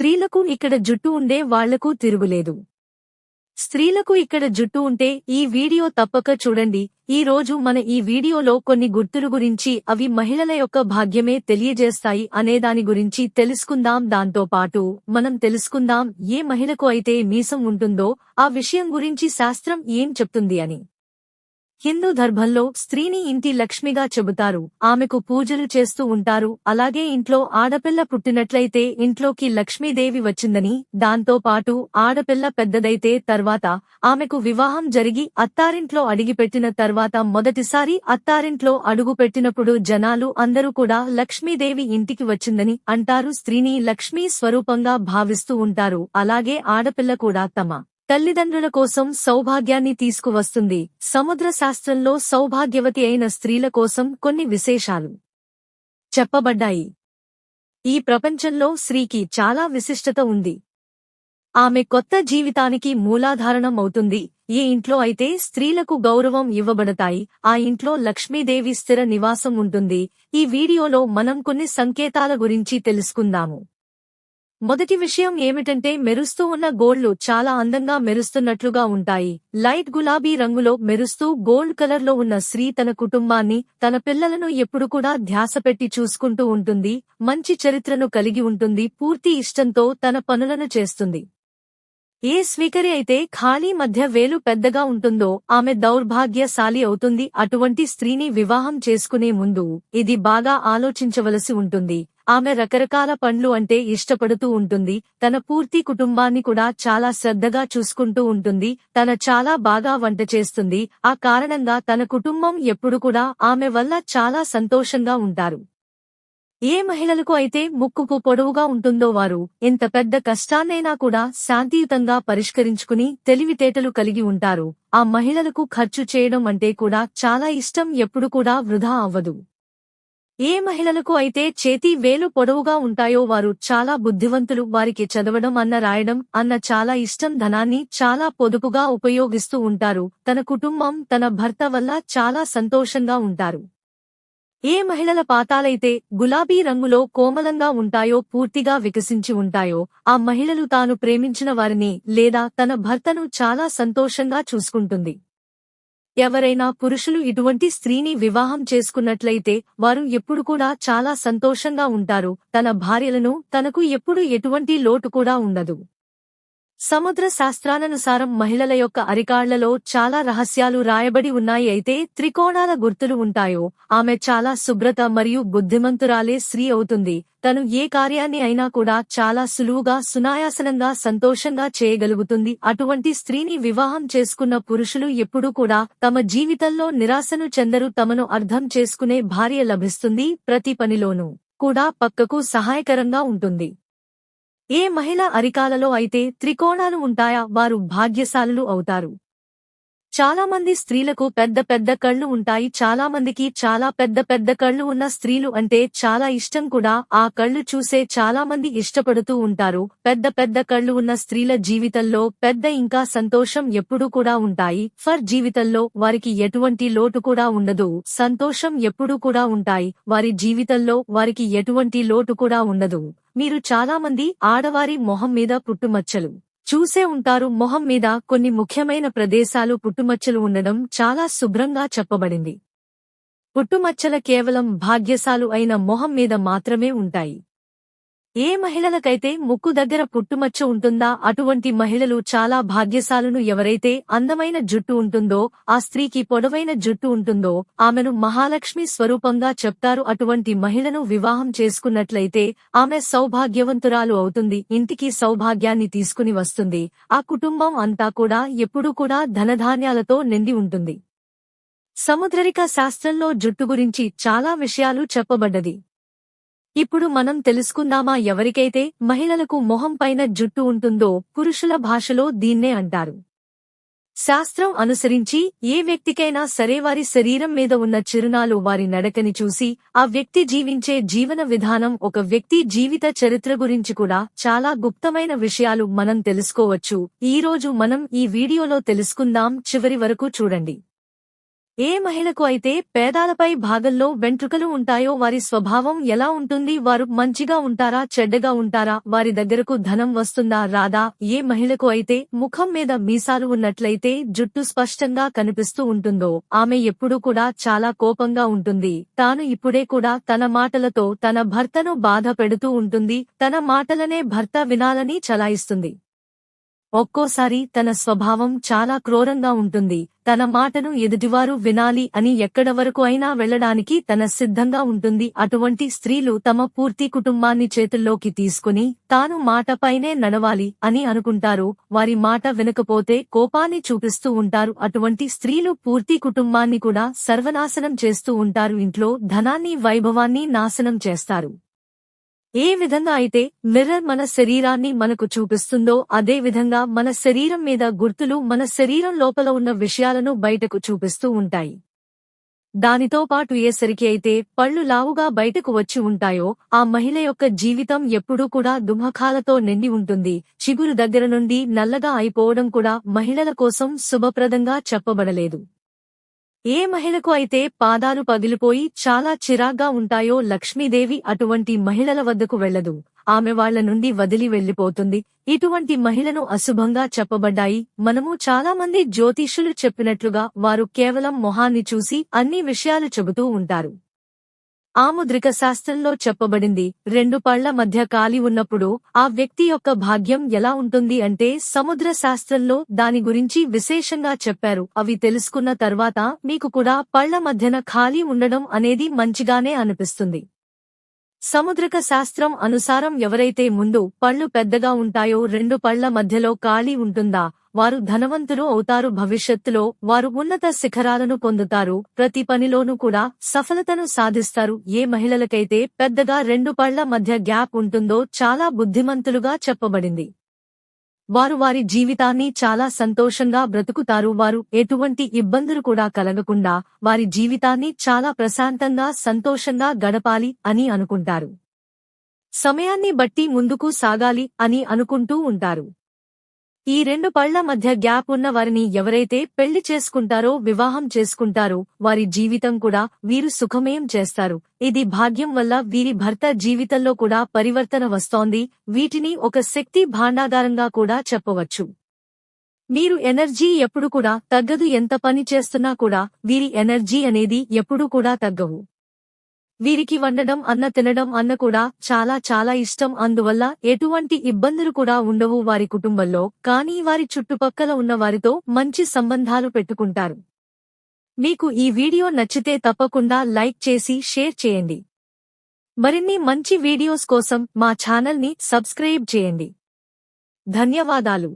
స్త్రీలకు ఇక్కడ జుట్టు ఉండే వాళ్ళకు తిరుగులేదు. స్త్రీలకు ఇక్కడ జుట్టు ఉంటే ఈ వీడియో తప్పక చూడండి. ఈ రోజు మన ఈ వీడియోలో కొన్ని గుర్తులు గురించి అవి మహిళల యొక్క భాగ్యమే తెలియజేస్తాయి అనేదాని గురించి తెలుసుకుందాం. దాంతో పాటు మనం తెలుసుకుందాం ఏ మహిళకు అయితే మీసం ఉంటుందో ఆ విషయం గురించి శాస్త్రం ఏం చెప్తుంది అని. హిందూ ధర్మంలో స్త్రీని ఇంటి లక్ష్మిగా చెబుతారు. ఆమెకు పూజలు చేస్తూ ఉంటారు. అలాగే ఇంట్లో ఆడపిల్ల పుట్టినట్లయితే ఇంట్లోకి లక్ష్మీదేవి వచ్చిందని దాంతో పాటు ఆడపిల్ల పెద్దదైతే తర్వాత ఆమెకు వివాహం జరిగి అత్తారింట్లో అడిగిపెట్టిన తర్వాత మొదటిసారి అత్తారింట్లో అడుగుపెట్టినప్పుడు జనాలు అందరూ కూడా లక్ష్మీదేవి ఇంటికి వచ్చిందని అంటారు. స్త్రీని లక్ష్మీ స్వరూపంగా భావిస్తూ ఉంటారు. అలాగే ఆడపిల్ల కూడా తమ తల్లిదండ్రుల కోసం సౌభాగ్యాన్ని తీసుకువస్తుంది. సముద్ర శాస్త్రంలో సౌభాగ్యవతి అయిన స్త్రీల కోసం కొన్ని విశేషాలు చెప్పబడ్డాయి. ఈ ప్రపంచంలో స్త్రీకి చాలా విశిష్టత ఉంది. ఆమె కొత్త జీవితానికి మూలాధారణం అవుతుంది. ఏ ఇంట్లో అయితే స్త్రీలకు గౌరవం ఇవ్వబడతాయి. ఆ ఇంట్లో లక్ష్మీదేవి స్థిర నివాసం ఉంటుంది. ఈ వీడియోలో మనం కొన్ని సంకేతాల గురించి తెలుసుకుందాము. మొదటి విషయం ఏమిటంటే మెరుస్తూ ఉన్న గోల్డ్లు చాలా అందంగా మెరుస్తున్నట్లుగా ఉంటాయి. లైట్ గులాబీ రంగులో మెరుస్తూ గోల్డ్ కలర్లో ఉన్న స్త్రీ తన కుటుంబాన్ని తన పిల్లలను ఎప్పుడు కూడా ధ్యాస పెట్టి చూసుకుంటూ ఉంటుంది. మంచి చరిత్రను కలిగి ఉంటుంది. పూర్తి ఇష్టంతో తన పనులను చేస్తుంది. ఏ స్వీకరి అయితే ఖాళీ మధ్య వేలు పెద్దగా ఉంటుందో ఆమె దౌర్భాగ్యశాలి అవుతుంది. అటువంటి స్త్రీని వివాహం చేసుకునే ముందు ఇది బాగా ఆలోచించవలసి ఉంటుంది. ఆమె రకరకాల పండ్లు అంటే ఇష్టపడుతూ ఉంటుంది. తన పూర్తి కుటుంబాన్ని కూడా చాలా శ్రద్ధగా చూసుకుంటూ ఉంటుంది. తన చాలా బాగా వంట చేస్తుంది. ఆ కారణంగా తన కుటుంబం ఎప్పుడు కూడా ఆమె వల్ల చాలా సంతోషంగా ఉంటారు. ఏ మహిళలకు అయితే ముక్కుకు పొడవుగా ఉంటుందో వారు ఎంత పెద్ద కష్టాన్నైనా కూడా శాంతియుతంగా పరిష్కరించుకుని తెలివితేటలు కలిగి ఉంటారు. ఆ మహిళలకు ఖర్చు చేయడం అంటే కూడా చాలా ఇష్టం ఎప్పుడు కూడా వృధా అవ్వదు. ఏ మహిళలకు అయితే చేతి వేలు పొడవుగా ఉంటాయో వారు చాలా బుద్ధివంతులు వారికి చదవడం అన్న రాయడం అన్న చాలా ఇష్టం ధనాన్ని చాలా పొదుపుగా ఉపయోగిస్తూ ఉంటారు. తన కుటుంబం తన భర్త వల్ల చాలా సంతోషంగా ఉంటారు. ఏ మహిళల పాతాలైతే గులాబీ రంగులో కోమలంగా ఉంటాయో పూర్తిగా వికసించి ఉంటాయో ఆ మహిళలు తాను ప్రేమించిన వారిని లేదా తన భర్తను చాలా సంతోషంగా చూసుకుంటుంది. ఎవరైనా పురుషులు ఇటువంటి స్త్రీని వివాహం చేసుకున్నట్లయితే వారు ఎప్పుడు కూడా చాలా సంతోషంగా ఉంటారు. తన భార్యలను తనకు ఎప్పుడు ఎటువంటి లోటు కూడా ఉండదు. సముద్ర శాస్త్రానుసారం మహిళల యొక్క అరికాళ్ళలో చాలా రహస్యాలు రాయబడి ఉన్నాయి. అయితే త్రికోణాల గుర్తులు ఉంటాయో? ఆమె చాలా శుభ్రత మరియు బుద్ధిమంతురాలే స్త్రీ అవుతుంది. తను ఏ కార్యాన్ని అయినా కూడా చాలా సులువుగా సునాయాసనంగా సంతోషంగా చేయగలుగుతుంది. అటువంటి స్త్రీని వివాహం చేసుకున్న పురుషులు ఎప్పుడూ కూడా తమ జీవితంలో నిరాశను చెందరు. తమను అర్థం చేసుకునే భార్య లభిస్తుంది ప్రతి పనిలోనూ కూడా. పక్కకు సహాయకరంగా ఉంటుంది. ఏ మహిళ అరికాలలో అయితే త్రికోణాలు ఉంటాయా వారు భాగ్యశాలులు అవుతారు. చాలా మంది స్త్రీలకు పెద్ద పెద్ద కళ్ళు ఉంటాయి. చాలా మందికి చాలా పెద్ద పెద్ద కళ్ళు ఉన్న స్త్రీలు అంటే చాలా ఇష్టం కూడా. ఆ కళ్ళు చూసే చాలా మంది ఇష్టపడుతూ ఉంటారు. పెద్ద పెద్ద కళ్ళు ఉన్న స్త్రీల జీవితంలో పెద్ద ఇంకా సంతోషం ఎప్పుడూ కూడా ఉంటాయి. ఫర్ జీవితంలో వారికి ఎటువంటి లోటు కూడా ఉండదు. సంతోషం ఎప్పుడూ కూడా ఉంటాయి. వారి జీవితంలో వారికి ఎటువంటి లోటు కూడా ఉండదు. మీరు చాలామంది ఆడవారి మొహం మీద పుట్టుమచ్చలు. చూసే ఉంటారు మొహం మీద కొన్ని ముఖ్యమైన ప్రదేశాలు పుట్టుమచ్చలు ఉండడం చాలా శుభ్రంగా చెప్పబడింది. పుట్టుమచ్చల కేవలం భాగ్యశాలు అయిన మొహం మీద మాత్రమే ఉంటాయి. ఏ మహిళలకైతే ముక్కు దగ్గర పుట్టుమచ్చ ఉంటుందా అటువంటి మహిళలు చాలా భాగ్యశాలను ఎవరైతే అందమైన జుట్టు ఉంటుందో ఆ స్త్రీకి పొడవైన జుట్టు ఉంటుందో ఆమెను మహాలక్ష్మి స్వరూపంగా చెప్తారు. అటువంటి మహిళను వివాహం చేసుకున్నట్లయితే ఆమె సౌభాగ్యవంతురాలు అవుతుంది ఇంటికి సౌభాగ్యాన్ని తీసుకుని వస్తుంది. ఆ కుటుంబం అంతా కూడా ఎప్పుడూ కూడా ధనధాన్యాలతో నిండి ఉంటుంది. సముద్రరిక శాస్త్రంలో జుట్టు గురించి చాలా విషయాలు చెప్పబడ్డది. ఇప్పుడు మనం తెలుసుకుందామా ఎవరికైతే మహిళలకు మొహం పైన జుట్టు ఉంటుందో పురుషుల భాషలో దీన్నే అంటారు. శాస్త్రం అనుసరించి ఏ వ్యక్తికైనా సరే వారి శరీరం మీద ఉన్న చిరునాలు వారి నడకని చూసి ఆ వ్యక్తి జీవించే జీవన విధానం ఒక వ్యక్తి జీవిత చరిత్ర గురించి కూడా చాలా గుప్తమైన విషయాలు మనం తెలుసుకోవచ్చు. ఈ రోజు మనం ఈ వీడియోలో తెలుసుకుందాం. చివరి వరకు చూడండి. ఏ మహిళకు అయితే పేదాలపై భాగంలో వెంట్రుకలు ఉంటాయో వారి స్వభావం ఎలా ఉంటుంది? వారు మంచిగా ఉంటారా? చెడ్డగా ఉంటారా? వారి దగ్గరకు ధనం వస్తుందా? రాదా? ఏ మహిళకు అయితే ముఖం మీద మీసాలు ఉన్నట్లయితే జుట్టు స్పష్టంగా కనిపిస్తూ ఉంటుందో ఆమె ఎప్పుడూ కూడా చాలా కోపంగా ఉంటుంది. తాను ఇప్పుడే కూడా తన మాటలతో తన భర్తను బాధ పెడుతూ ఉంటుంది. తన మాటలనే భర్త వినాలని చలాయిస్తుంది. ఒక్కోసారి తన స్వభావం చాలా క్రోరంగా ఉంటుంది. తన మాటను ఎదుటివారు వినాలి అని ఎక్కడ వరకు అయినా వెళ్ళడానికి తన సిద్ధంగా ఉంటుంది. అటువంటి స్త్రీలు తమ పూర్తి కుటుంబాన్ని చేతుల్లోకి తీసుకుని తాను మాటపైనే నడవాలి అని అనుకుంటారు. వారి మాట వినకపోతే కోపాన్ని చూపిస్తూ ఉంటారు. అటువంటి స్త్రీలు పూర్తి కుటుంబాన్ని కూడా సర్వనాశనం చేస్తూ ఉంటారు. ఇంట్లో ధనాన్ని వైభవాన్ని నాశనం చేస్తారు. ఏ విధంగా అయితే మిర్రర్ మన శరీరాన్ని మనకు చూపిస్తుందో అదే విధంగా మన శరీరం మీద గుర్తులు మన శరీరం లోపల ఉన్న విషయాలను బయటకు చూపిస్తూ ఉంటాయి. దానితో పాటు ఏసరికి అయితే పళ్ళు లావుగా బయటకు వచ్చి ఉంటాయో ఆ మహిళ యొక్క జీవితం ఎప్పుడూ కూడా దుమఖాలతో నిండి ఉంటుంది. చిగురు దగ్గర నుండి నల్లగా అయిపోవడం కూడా మహిళల కోసం శుభప్రదంగా చెప్పబడలేదు. ఏ మహిళకు అయితే పాదాలు పగిలిపోయి చాలా చిరాగ్గా ఉంటాయో లక్ష్మీదేవి అటువంటి మహిళల వద్దకు వెళ్ళదు ఆమె వాళ్ళ నుండి వదిలి వెళ్ళిపోతుంది ఇటువంటి మహిళను అశుభంగా చెప్పబడ్డాయి. మనము చాలా మంది జ్యోతిష్యులు చెప్పినట్లుగా వారు కేవలం మొహాన్ని చూసి అన్ని విషయాలు చెబుతూ ఉంటారు. ఆముద్రిక శాస్త్రంలో చెప్పబడింది రెండు పళ్ళ మధ్య కాలి ఉన్నప్పుడు ఆ వ్యక్తి యొక్క భాగ్యం ఎలా ఉంటుంది అంటే సముద్ర శాస్త్రంలో దాని గురించి విశేషంగా చెప్పారు. అవి తెలుసుకున్న తర్వాత మీకు కూడా పళ్ళ మధ్యన ఖాళీ ఉండడం అనేది మంచిగానే అనిపిస్తుంది. సముద్రక శాస్త్రం అనుసారం ఎవరైతే ముందు పళ్ళు పెద్దగా ఉంటాయో రెండు పళ్ళ మధ్యలో ఖాళీ ఉంటుందా? వారు ధనవంతులు అవుతారు. భవిష్యత్తులో వారు ఉన్నత శిఖరాలను పొందుతారు. ప్రతి పనిలోనూ కూడా సఫలతను సాధిస్తారు. ఏ మహిళలకైతే పెద్దగా రెండు పళ్ళ మధ్య గ్యాప్ ఉంటుందో చాలా బుద్ధిమంతులుగా చెప్పబడింది. వారు వారి జీవితాన్ని చాలా సంతోషంగా బ్రతుకుతారు. వారు ఎటువంటి ఇబ్బందులు కూడా కలగకుండా వారి జీవితాన్ని చాలా ప్రశాంతంగా సంతోషంగా గడపాలి అని అనుకుంటారు. సమయాన్ని బట్టి ముందుకు సాగాలి అని అనుకుంటూ ఉంటారు. ఈ రెండు పళ్ళ మధ్య గ్యాప్ ఉన్న వారిని ఎవరైతే పెళ్ళి చేసుకుంటారో వివాహం చేసుకుంటారో వారి జీవితం కూడా వీరు సుఖమయం చేస్తారు. ఇది భాగ్యం వల్ల వీరి భర్త జీవితంలో కూడా పరివర్తన వస్తోంది. వీటిని ఒక శక్తి భాండాగారంగా కూడా చెప్పవచ్చు. మీరు ఎనర్జీ ఎప్పుడు కూడా తగ్గదు. ఎంత పని చేస్తున్నా కూడా వీరి ఎనర్జీ అనేది ఎప్పుడూ కూడా తగ్గవు. వీరికి వండడం అన్న తినడం అన్న కూడా చాలా చాలా ఇష్టం. అందువల్ల ఎటువంటి ఇబ్బందులు కూడా ఉండవు వారి కుటుంబంలో. కానీ వారి చుట్టుపక్కల ఉన్న వారితో మంచి సంబంధాలు పెట్టుకుంటారు. మీకు ఈ వీడియో నచ్చితే తప్పకుండా లైక్ చేసి షేర్ చేయండి. మరిన్ని మంచి వీడియోస్ కోసం మా ఛానల్ని సబ్స్క్రైబ్ చేయండి. ధన్యవాదాలు.